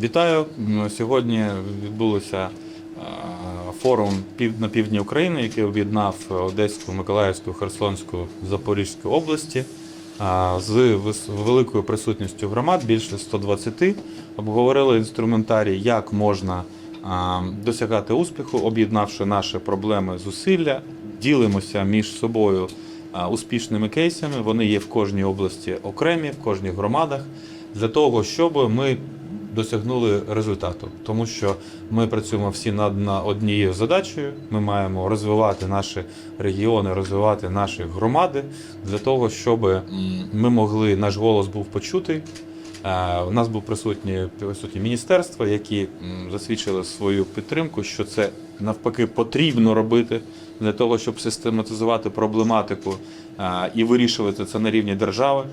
Вітаю. Сьогодні відбулося е, форум на півдні України, який об'єднав Одеську, Миколаївську, Херсонську, Запорізьку області з великою присутністю громад, більше 120. Обговорили інструментарій, як можна досягати успіху, об'єднавши наші проблеми зусилля, ділимося між собою успішними кейсами. Вони є в кожній області окремі, в кожній громадах, для того, щоб ми досягнули результату, тому що ми працюємо всі над однією задачею. Ми маємо розвивати наші регіони, розвивати наші громади для того, щоб ми могли наш голос був почутий. Е, У нас був присутні присутні міністерства, які засвідчили свою підтримку, що це навпаки потрібно робити для того, щоб систематизувати проблематику е, і вирішувати це на рівні держави,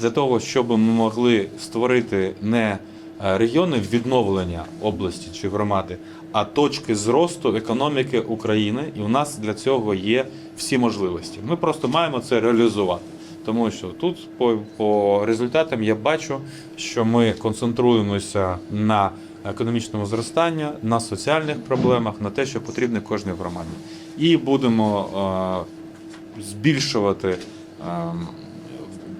для того, щоб ми могли створити не регіони відновлення області чи громади, а точки зросту економіки України. І у нас для цього є всі можливості. Ми просто маємо це реалізувати. Тому що тут по, по результатам я бачу, що ми концентруємося на економічному зростанні, на соціальних проблемах, на те, що потрібно кожній громаді. І будемо е, збільшувати е,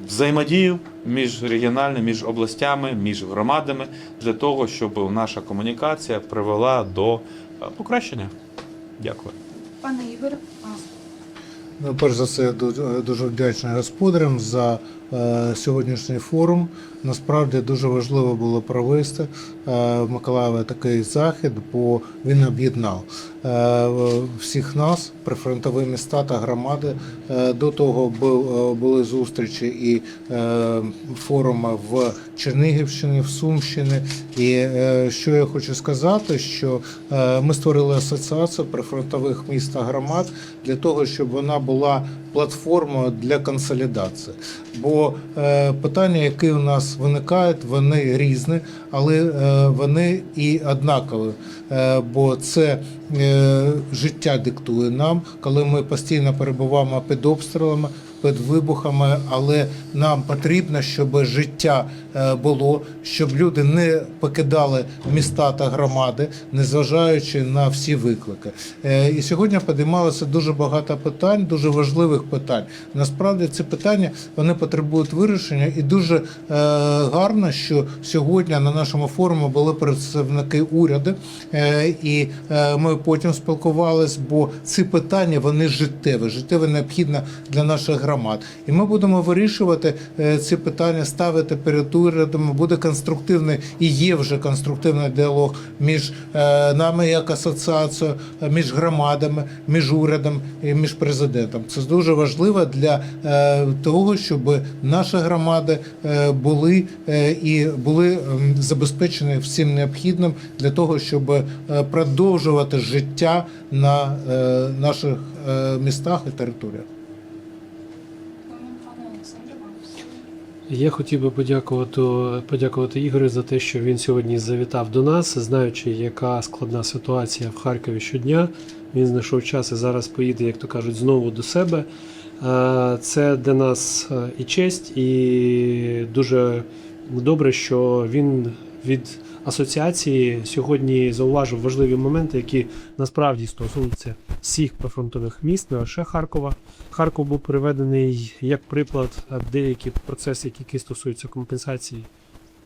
взаємодію між регіональними, між областями, між громадами для того, щоб наша комунікація привела до е, покращення. Дякую. Пане Ігор, Ну, перш за все, дуже, дуже вдячний господарям за сьогоднішній форум. Насправді дуже важливо було провести е, в Миколаєві такий захід, бо він об'єднав е, всіх нас, прифронтові міста та громади. Е, до того е, були зустрічі і е, форуми в Чернігівщині, в Сумщині. І е, що я хочу сказати, що е, ми створили асоціацію прифронтових міст та громад для того, щоб вона була платформою для консолідації. Бо е, питання, які у нас виникають, вони різні, але е, вони і однакові. Е, бо це життя диктує нам, коли ми постійно перебуваємо під обстрілами. Під вибухами, але нам потрібно, щоб життя е, було, щоб люди не покидали міста та громади, незважаючи на всі виклики. Е, І сьогодні підіймалося дуже багато питань, дуже важливих питань. Насправді ці питання вони потребують вирішення, і дуже е, гарно, що сьогодні на нашому форумі були представники уряду, і ми потім спілкувалися, бо ці питання вони життєві, життєво необхідно для наших громад. І ми будемо вирішувати е, ці питання, ставити перед урядом. Буде конструктивний і є вже конструктивний діалог між е, нами як асоціацією, між громадами, між урядом і між президентом. Це дуже важливо для е, того, щоб наші громади були і були забезпечені всім необхідним для того, щоб продовжувати життя на наших містах і територіях. пане Олександре, вам слово. Я хотів би подякувати, подякувати Ігорю за те, що він сьогодні завітав до нас, знаючи, яка складна ситуація в Харкові щодня. Він знайшов час і зараз поїде, як то кажуть, знову до себе. Е, Це для нас е, і честь, і дуже добре, що він від асоціації сьогодні зауважив важливі моменти, які насправді стосуються всіх прифронтових міст, не лише Харкова. Харков був приведений як приклад деякі процеси, які стосуються компенсації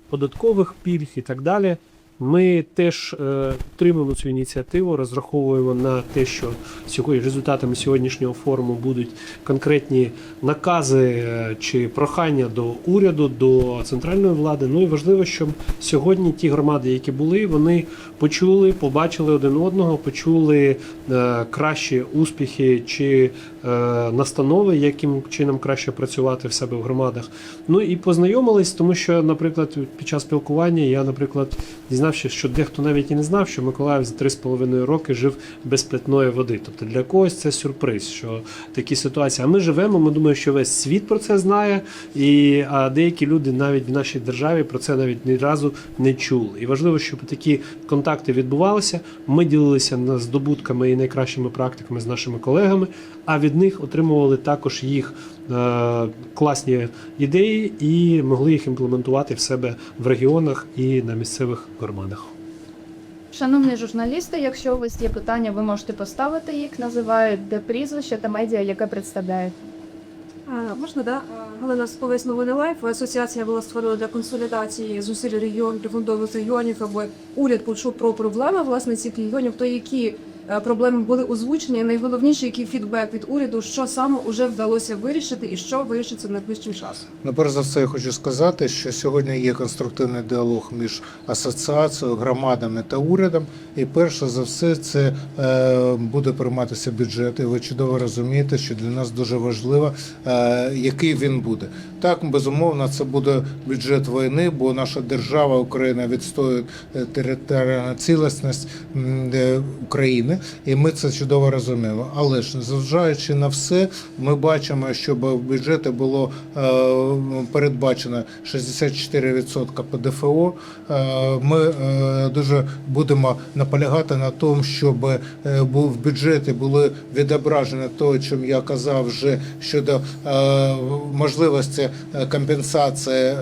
податкових пільг і так далі. Ми теж е, підтримуємо цю ініціативу, розраховуємо на те, що сьогодні результатами сьогоднішнього форуму будуть конкретні накази е, чи прохання до уряду, до центральної влади. Ну і важливо, щоб сьогодні ті громади, які були, вони почули, побачили один одного, почули е, кращі успіхи чи е, настанови, яким чином краще працювати в себе в громадах. Ну і познайомились, тому що, наприклад, під час спілкування я, наприклад, дізнався, що дехто навіть і не знав, що Миколаїв за 3,5 роки жив без питної води. Тобто для когось це сюрприз, що такі ситуації. А ми живемо. Ми думаємо, що весь світ про це знає, і а деякі люди навіть в нашій державі про це навіть ні разу не чули. І важливо, щоб такі контакти відбувалися. Ми ділилися здобутками і найкращими практиками з нашими колегами, а від них отримували також їх е, класні ідеї і могли їх імплементувати в себе в регіонах і на місцевих громадах. Шановні журналісти, якщо у вас є питання, ви можете поставити їх. Називають де прізвище та медіа, яке представляють. А, Можна, да? Галина Сповець новини Лайф. Асоціація була створена для консолідації зусиль регіон прифронтових регіонів, аби уряд почув про проблеми власне цих регіонів, то які проблеми були озвучені. Найголовніше, який фідбек від уряду, що саме вже вдалося вирішити і що вирішиться найближчим часом. Ну, перш за все, я хочу сказати, що сьогодні є конструктивний діалог між асоціацією, громадами та урядом. І перше за все, це е, буде прийматися бюджет. І ви чудово розумієте, що для нас дуже важливо, е, який він буде. Так, безумовно, це буде бюджет війни, бо наша держава Україна відстоює е, територіальну цілісність е, України, і ми це чудово розуміємо. Але ж незважаючи на все, ми бачимо, щоб в бюджеті було е, передбачено 64% ПДФО. Е, Ми е, дуже будемо наполягати на тому, щоб в бюджеті були відображені те, чим я казав вже щодо можливості компенсації.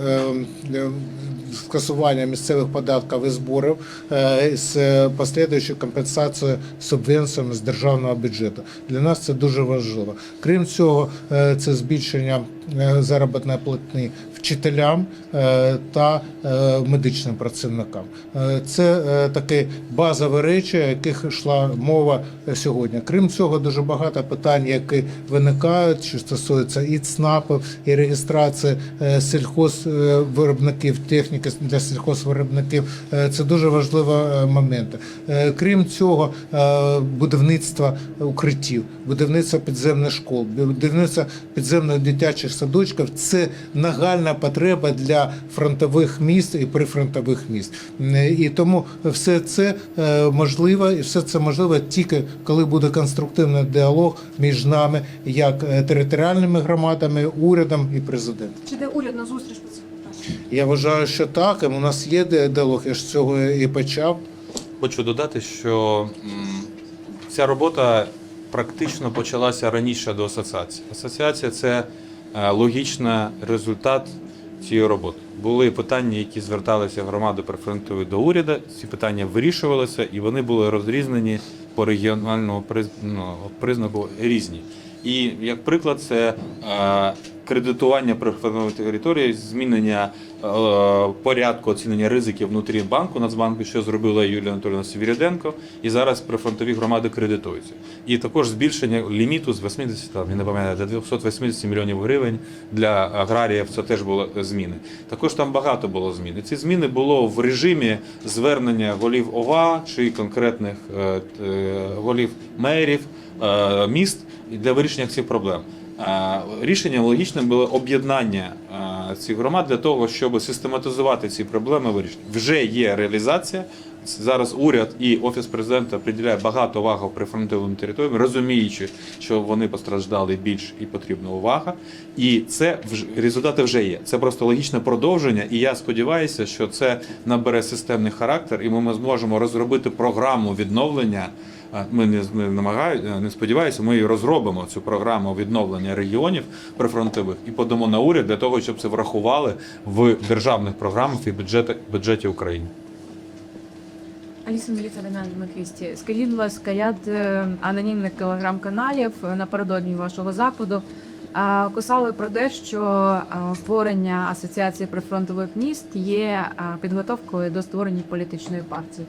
Скасування місцевих податків і зборів е, з послідуючою компенсацією субвенціями з державного бюджету. Для нас це дуже важливо. Крім цього, е, це збільшення е, заробітної платні вчителям е, та е, медичним працівникам. Е, Це такі базові речі, яких йшла мова сьогодні. Крім цього, дуже багато питань, які виникають, що стосуються і ЦНАПів, і реєстрації сільхозвиробників, техніки для сільхозвиробників. Це дуже важливі моменти. Крім цього, будівництво укриттів, будівництво підземних школ, будівництво підземних дитячих садочків це нагальна потреба для фронтових міст і прифронтових міст. Е, І тому все це е, можливо, і все це можливо тільки коли буде конструктивний діалог між нами, як е, територіальними громадами, урядом і президентом. Чи де уряд на зустріч? Я вважаю, що так. У нас є діалог, я ж з цього і почав. Хочу додати, що ця робота практично почалася раніше до асоціації. Асоціація це логічний результат цієї роботи. Були питання, які зверталися громади прифронтової до уряду. Ці питання вирішувалися, і вони були розрізнені по регіональному ну, признаку різні. І як приклад, це е, кредитування прифронтової території, змінення е, порядку оцінення ризиків внутрі банку Нацбанку, що зробила Юлія Анатольовна Свіріденко, і зараз прифронтові громади кредитуються. І також збільшення ліміту з 80, там, я не пам'ятаю, до 280 мільйонів гривень для аграріїв. Це теж були зміни. Також там багато було змін. І ці зміни було в режимі звернення голів ОВА чи конкретних е, е, голів мерів міст для вирішення цих проблем. Рішенням логічним було об'єднання цих громад для того, щоб систематизувати ці проблеми. Вирішення вже є реалізація. Зараз уряд і офіс президента приділяє багато уваги прифронтовим територіям, розуміючи, що вони постраждали більш і потрібна увага. І це вже результати вже є. Це просто логічне продовження. І я сподіваюся, що це набере системний характер, і ми зможемо розробити програму відновлення. Ми не, не намагаю, не сподіваюся, ми розробимо цю програму відновлення регіонів прифронтових і подамо на уряд для того, щоб це врахували в державних програмах і бюджеті, бюджеті України. Аліса Міліця на квісті. Скажіть, будь ласка, ряд е, анонімних телеграм-каналів е, напередодні вашого заходу а, писали про те, що створення асоціації прифронтових міст є підготовкою до створення політичної партії.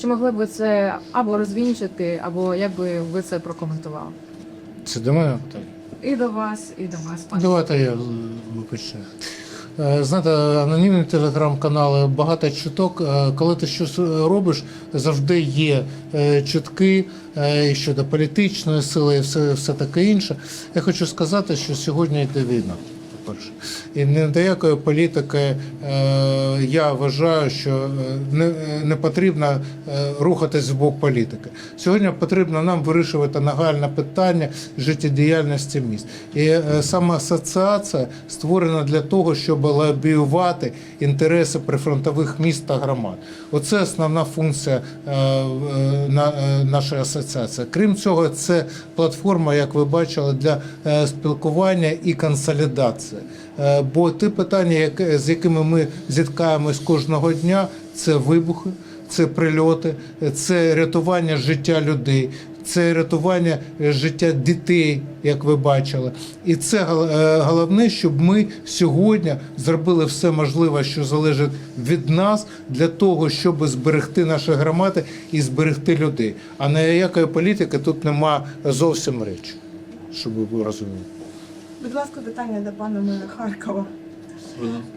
Чи могли б ви це або розвінчити, або як би ви це прокоментували? Це до мене питання. І до вас, і до вас, пане. Давайте я почну. Е, Знаєте, анонімні телеграм-канали, багато чуток. Е, Коли ти щось робиш, завжди є е, чутки щодо політичної сили і все, все таке інше. Я хочу сказати, що сьогодні йде війна. По-перше. І не до якої політики е, я вважаю, що е, не, потрібно е, рухатись в бок політики. Сьогодні потрібно нам вирішувати нагальне питання життєдіяльності міст. І саме асоціація створена для того, щоб лобіювати інтереси прифронтових міст та громад. Оце основна функція на, нашої асоціації. Крім цього, це платформа, як ви бачили, для спілкування і консолідації. Е, Бо ті питання, з якими ми зіткаємось кожного дня, це вибухи, це прильоти, це рятування життя людей. Це рятування е, життя дітей, як ви бачили, і це е, головне, щоб ми сьогодні зробили все можливе, що залежить від нас, для того, щоб зберегти наші громади і зберегти людей. А ніякої політики тут нема зовсім речі, щоб ви розуміли. Будь ласка, питання до пана мера Харкова.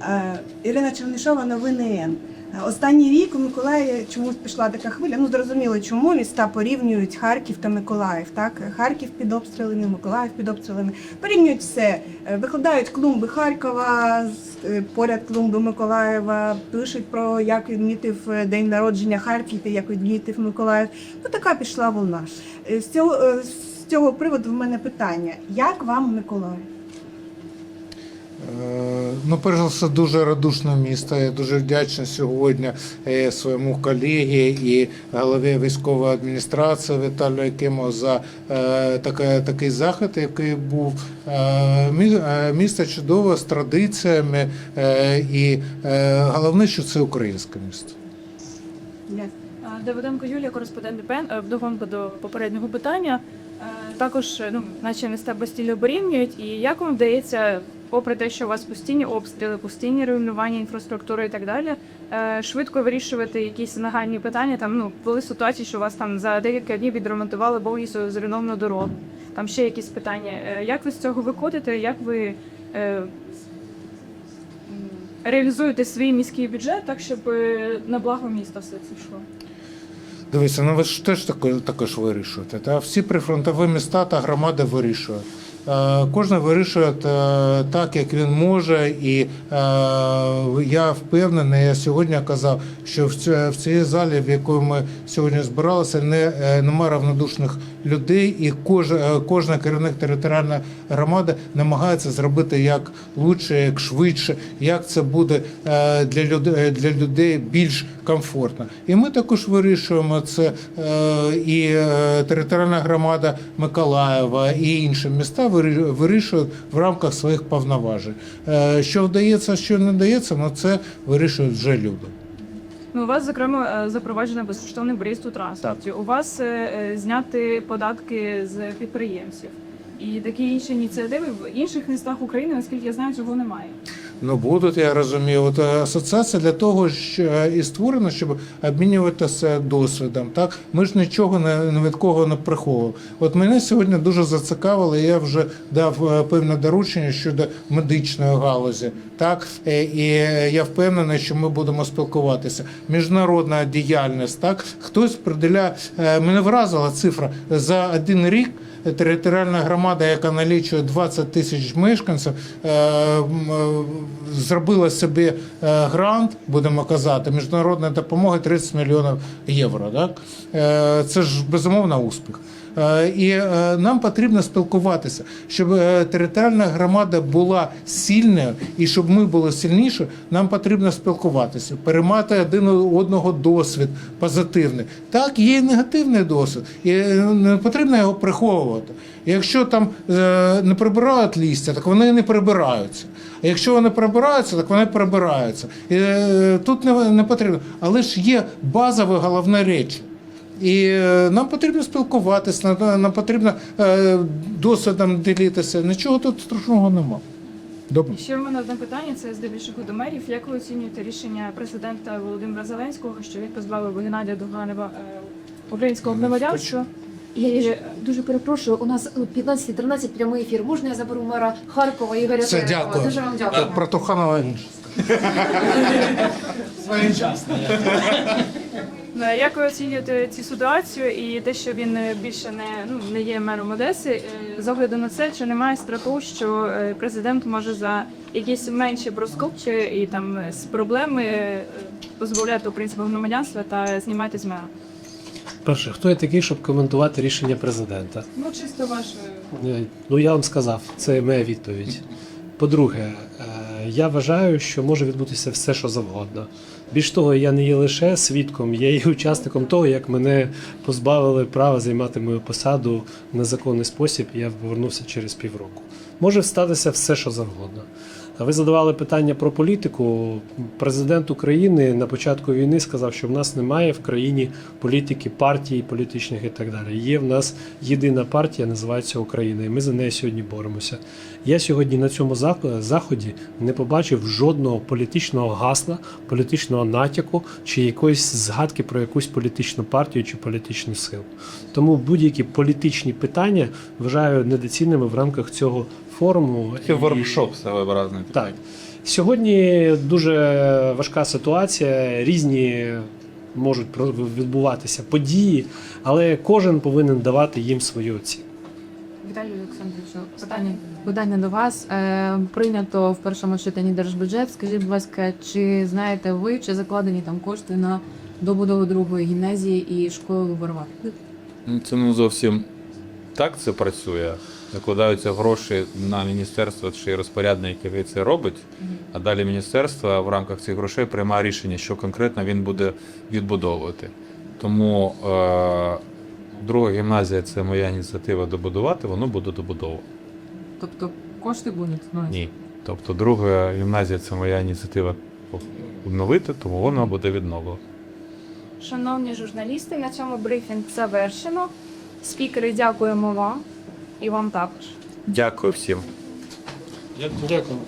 Е, Ірина Чернишова, новини Н. Останній рік у Миколаєві чомусь пішла така хвиля. Ну зрозуміло, чому міста порівнюють Харків та Миколаїв. Так, Харків під обстрілами, Миколаїв під обстрілами. Порівнюють все. Е, Викладають клумби Харкова, е, поряд клумби Миколаєва, пишуть про як відмітив день народження Харків як відмітив Миколаїв. Ну така пішла волна. З цього, з цього приводу в мене питання: як вам Миколаїв? Ну, перш за все, дуже радушне місто. Я дуже вдячний сьогодні е, своєму колегі і голові військової адміністрації Віталію Якимову за е, такий захід, який був. Е, мі- Місто чудове з традиціями, і головне, що це українське місто. Давиденко Юлія, кореспондент ДПН. Вдогонку до попереднього питання. Також, ну, наче міста постійно порівнюють. І як вам вдається, попри те, що у вас постійні обстріли, постійні руйнування інфраструктури і так далі, е, швидко вирішувати якісь нагальні питання? Там ну були ситуації, що у вас там за декілька днів відремонтували повністю зруйновану дорогу. Там ще якісь питання. Е, Як ви з цього виходите? Як ви е, реалізуєте свій міський бюджет так, щоб на благо міста все це йшло? Дивіться, ну ви ж теж тако- також вирішуєте. Та? Всі прифронтові міста та громади вирішують. Е, Кожен вирішує е, так, як він може, і е, я впевнений, я сьогодні казав, що в цій залі, в якої ми сьогодні збиралися, не, е, нема равнодушних людей, і кож, кожна керівник територіальної громади намагається зробити як лучше, як швидше, як це буде для людей, для людей більш комфортно. І ми також вирішуємо це і територіальна громада Миколаєва, і інші міста вирі- вирішують в рамках своїх повноважень. Е, Що вдається, що не вдається, на це вирішують вже люди. Ну, у вас, зокрема, е, запроваджено безкоштовний проїзд у транспорті. У вас е, зняти податки з підприємців. І такі інші ініціативи в інших містах України, наскільки я знаю, цього немає. Ну будуть, я розумію. От е, асоціація для того що е, і створена, щоб обмінюватися досвідом. Так ми ж нічого не від кого не приховували. От мене сьогодні дуже зацікавило. Я вже дав е, певне доручення щодо медичної галузі. Так і я впевнений, що ми будемо спілкуватися. Міжнародна діяльність. Так хтось приділяє мене вразила цифра за один рік територіальна громада, яка налічує 20 тисяч мешканців, е, е, зробила собі е, грант, будемо казати, міжнародної допомоги 30 мільйонів євро. Так? Це ж безумовно успіх. Е, І е, нам потрібно спілкуватися, щоб е, територіальна громада була сильною і щоб ми були сильніші, нам потрібно спілкуватися, переймати один одного досвід позитивний. Так, є і негативний досвід, і не потрібно його приховувати. Якщо там не прибирають лістя, так вони не прибираються. А якщо вони прибираються, так вони прибираються. І тут не потрібно. Але ж є базові головні речі. І е, нам потрібно спілкуватися, нам, нам потрібно е, досвідом ділитися. Нічого тут страшного нема. Добре. Ще в мене одне питання: це здебільшого до мерів. Як ви оцінюєте рішення президента Володимира Зеленського, що він позбавив Геннадія Доганева е, українського громадянства? Я дуже перепрошую. У нас о 15.13 прямий ефір. Можна я заберу мера Харкова Ігоря Все, Терехова? дякую. Дуже вам дякую. Про Туханова інше. Е, Як ви оцінюєте цю ситуацію і те, що він е, більше не, ну, не є мером Одеси, е, з огляду на це, чи немає страху, що президент може за якісь менші проскопчі і там з проблеми позбавляти українського громадянства та знімати з мера? Перше, хто я такий, щоб коментувати рішення президента? Ну, чисто ваше. Ну, я вам сказав, це моя відповідь. По-друге, е, я вважаю, що може відбутися все, що завгодно. Більш того, я не є лише свідком, я є учасником того, як мене позбавили права займати мою посаду в незаконний спосіб, я повернувся через півроку. Може статися все, що завгодно. Ви задавали питання про політику. Президент України на початку війни сказав, що в нас немає в країні політики, партій, політичних і так далі. Є в нас єдина партія, називається Україна, і ми за неї сьогодні боремося. Я сьогодні на цьому заході не побачив жодного політичного гасла, політичного натяку чи якоїсь згадки про якусь політичну партію чи політичну силу. Тому будь-які політичні питання вважаю недоцільними в рамках цього форуму. Це І- воркшоп своєобразний. так. Сьогодні дуже важка ситуація, різні можуть відбуватися події, але кожен повинен давати їм свою оцінку. Віталію Олександровичу, питання, питання до вас. Е, прийнято в першому читанні держбюджет. Скажіть, будь ласка, чи знаєте ви, чи закладені там кошти на добудову другої гімназії і школи Виборова? Ну, Це не зовсім так це працює. Накладаються гроші на міністерство чи розпорядник, який це робить, а далі міністерство в рамках цих грошей приймає рішення, що конкретно він буде відбудовувати. Тому е, друга гімназія це моя ініціатива добудувати, воно буде добудовано. Тобто кошти будуть? Ну, Ні. Тобто друга гімназія це моя ініціатива обновити, тому воно буде відновлено. Шановні журналісти, на цьому брифінг завершено. Спікери, дякуємо вам і вам також. Дякую всім. Дякую.